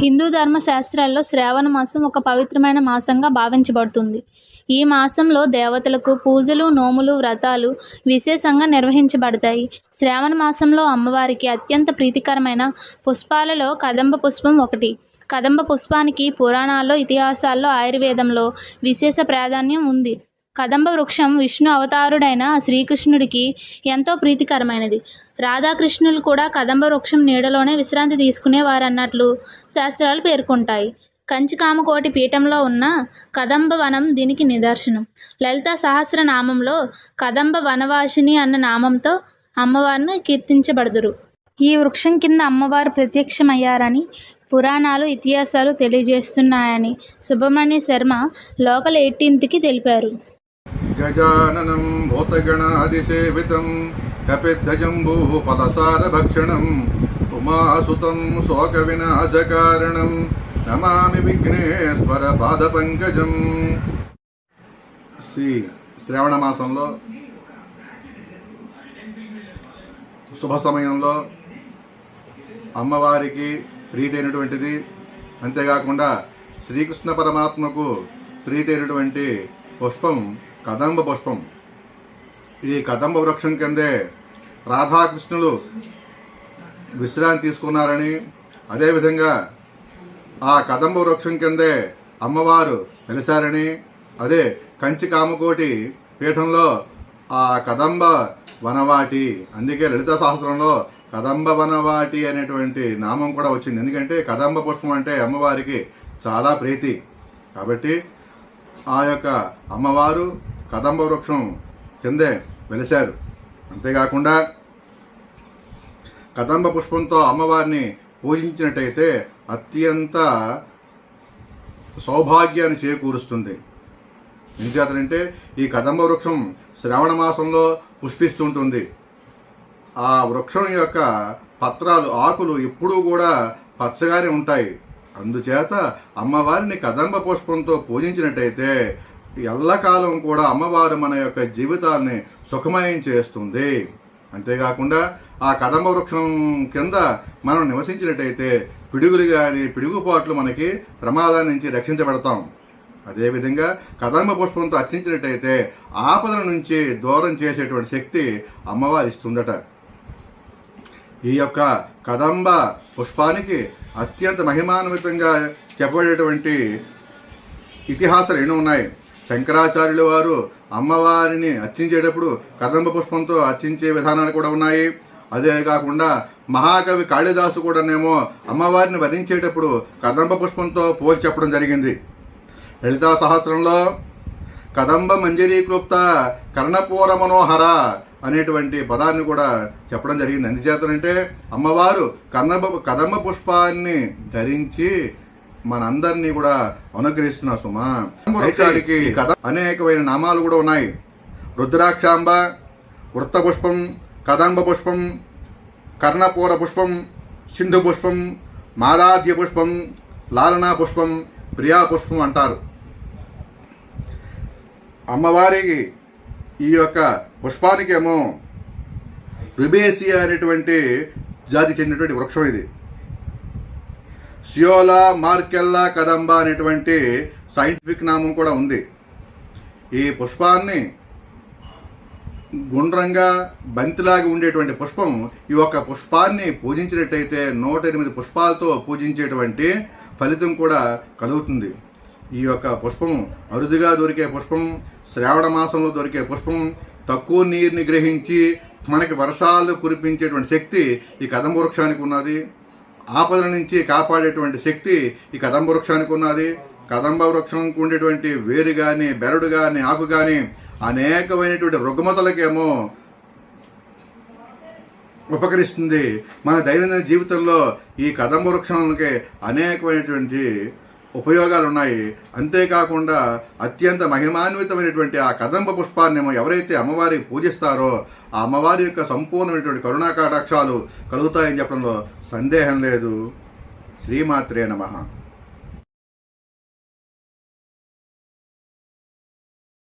హిందూ ధర్మ శాస్త్రాల్లో శ్రావణ మాసం ఒక పవిత్రమైన మాసంగా భావించబడుతుంది. ఈ మాసంలో దేవతలకు పూజలు నోములు వ్రతాలు విశేషంగా నిర్వహించబడతాయి. శ్రావణ మాసంలో అమ్మవారికి అత్యంత ప్రీతికరమైన పుష్పాలలో కదంబ పుష్పం ఒకటి. కదంబ పుష్పానికి పురాణాల్లో ఇతిహాసాల్లో ఆయుర్వేదంలో విశేష ప్రాధాన్యం ఉంది. కదంబ వృక్షం విష్ణు అవతారుడైన శ్రీకృష్ణుడికి ఎంతో ప్రీతికరమైనది. రాధాకృష్ణులు కూడా కదంబ వృక్షం నీడలోనే విశ్రాంతి తీసుకునేవారన్నట్లు శాస్త్రాలు పేర్కొంటాయి. కంచికామకోటి పీఠంలో ఉన్న కదంబ వనం దీనికి నిదర్శనం. లలిత సహస్రనామంలో కదంబ వనవాసిని అన్న నామంతో అమ్మవారిని కీర్తించబడుదురు. ఈ వృక్షం కింద అమ్మవారు ప్రత్యక్షమయ్యారని పురాణాలు ఇతిహాసాలు తెలియజేస్తున్నాయని సుబ్రహ్మణ్య శర్మ లోకల్ ఎయిటీన్త్కి తెలిపారు. గజాననం భూతగణాదిసేవితం కపిధ్వజంబూః ఫలసారభక్షణం ఉమాసుతం శోకవినాశకారణం నమామి విఘ్నేశ్వర పాదపంకజం శ్రీ శ్రావణ మాసంలో శుభ సమయంలో అమ్మవారికి ప్రీతి అయినటువంటిది అంతేకాకుండా శ్రీకృష్ణ పరమాత్మకు ప్రీతి అయినటువంటి పుష్పం కదంబ పుష్పం. ఈ కదంబ వృక్షం కిందే రాధాకృష్ణులు విశ్రాంతి తీసుకున్నారని అదేవిధంగా ఆ కదంబ వృక్షం కిందే అమ్మవారు వెలిశారని అదే కంచి కామకోటి పీఠంలో ఆ కదంబ వనవాటి అందుకే లలిత సహస్రంలో కదంబ వనవాటి అనేటువంటి నామం కూడా వచ్చింది. ఎందుకంటే కదంబ పుష్పం అంటే అమ్మవారికి చాలా ప్రీతి. కాబట్టి ఆ యొక్క అమ్మవారు కదంబ వృక్షం కిందే వెలిశారు. అంతేకాకుండా కదంబ పుష్పంతో అమ్మవారిని పూజించినట్టయితే అత్యంత సౌభాగ్యాన్ని చేకూరుస్తుంది. ఎందుచేతనంటే ఈ కదంబ వృక్షం శ్రావణ మాసంలో పుష్పిస్తుంటుంది. ఆ వృక్షం యొక్క పత్రాలు ఆకులు ఎప్పుడూ కూడా పచ్చగానే ఉంటాయి. అందుచేత అమ్మవారిని కదంబ పుష్పంతో పూజించినట్టయితే ఎల్లకాలం కూడా అమ్మవారు మన యొక్క జీవితాన్ని సుఖమయం చేస్తుంది. అంతేకాకుండా ఆ కదంబ వృక్షం కింద మనం నివసించినట్టయితే పిడుగులు కానీ పిడుగుపాట్లు మనకి ప్రమాదాల నుంచి రక్షించబడతాం. అదేవిధంగా కదంబ పుష్పంతో అర్చించినట్టయితే ఆపదల నుంచి దూరం చేసేటువంటి శక్తి అమ్మవారు ఇస్తుందట. ఈ యొక్క కదంబ పుష్పానికి అత్యంత మహిమాన్వితంగా చెప్పబడేటువంటి ఇతిహాసాలు ఎన్నో ఉన్నాయి. శంకరాచార్యుల వారు అమ్మవారిని అర్చించేటప్పుడు కదంబ పుష్పంతో అర్చించే విధానాలు కూడా ఉన్నాయి. అదే కాకుండా మహాకవి కాళిదాసు కూడానేమో అమ్మవారిని వర్ణించేటప్పుడు కదంబ పుష్పంతో పోల్చి చెప్పడం జరిగింది. లలితా సహస్రంలో కదంబ మంజరీకృప్త కర్ణపూర మనోహర అనేటువంటి పదాన్ని కూడా చెప్పడం జరిగింది. ఎందుచేతనంటే అమ్మవారు కదంబ కదంబ పుష్పాన్ని ధరించి మనందరినీ కూడా అనుగ్రహిస్తున్న సుమా. వృక్షానికి కథ అనేకమైన నామాలు కూడా ఉన్నాయి. రుద్రాక్షాంబ వృత్త పుష్పం కదంబ పుష్పం కర్ణపూర పుష్పం సింధు పుష్పం మాలాద్య పుష్పం లాలనా పుష్పం ప్రియా పుష్పం అంటారు. అమ్మవారికి ఈ యొక్క పుష్పానికేమో రుబేసియా అనేటువంటి జాతి చెందినటువంటి వృక్షం ఇది. సియోలా మార్కెల్లా కదంబ అనేటువంటి సైంటిఫిక్ నామం కూడా ఉంది. ఈ పుష్పాన్ని గుండ్రంగా బంతిలాగా ఉండేటువంటి పుష్పం ఈ యొక్క పుష్పాన్ని పూజించినట్టయితే నూట ఎనిమిది పుష్పాలతో పూజించేటువంటి ఫలితం కూడా కలుగుతుంది. ఈ యొక్క పుష్పం అరుదుగా దొరికే పుష్పం శ్రావణ మాసంలో దొరికే పుష్పం తక్కువ నీరుని గ్రహించి మనకి వర్షాలు కురిపించేటువంటి శక్తి ఈ కదంబ వృక్షానికి ఉన్నది. ఆపదల నుంచి కాపాడేటువంటి శక్తి ఈ కదంబ వృక్షానికి ఉన్నది. కదంబ వృక్షంకు ఉండేటువంటి వేరు కానీ బెరడు కానీ ఆకు కానీ అనేకమైనటువంటి రుగ్మతలకేమో ఉపకరిస్తుంది. మన దైనందిన జీవితంలో ఈ కదంబ వృక్షానికి అనేకమైనటువంటి ఉపయోగాలు ఉన్నాయి అంతేకాకుండా అత్యంత మహిమాన్వితమైనటువంటి ఆ కదంబ పుష్పాన్ని ఎవరైతే అమ్మవారికి పూజిస్తారో ఆ అమ్మవారి యొక్క సంపూర్ణమైనటువంటి కరుణాకటాక్షాలు కలుగుతాయని చెప్పడంలో సందేహం లేదు. శ్రీమాత్రే నమ.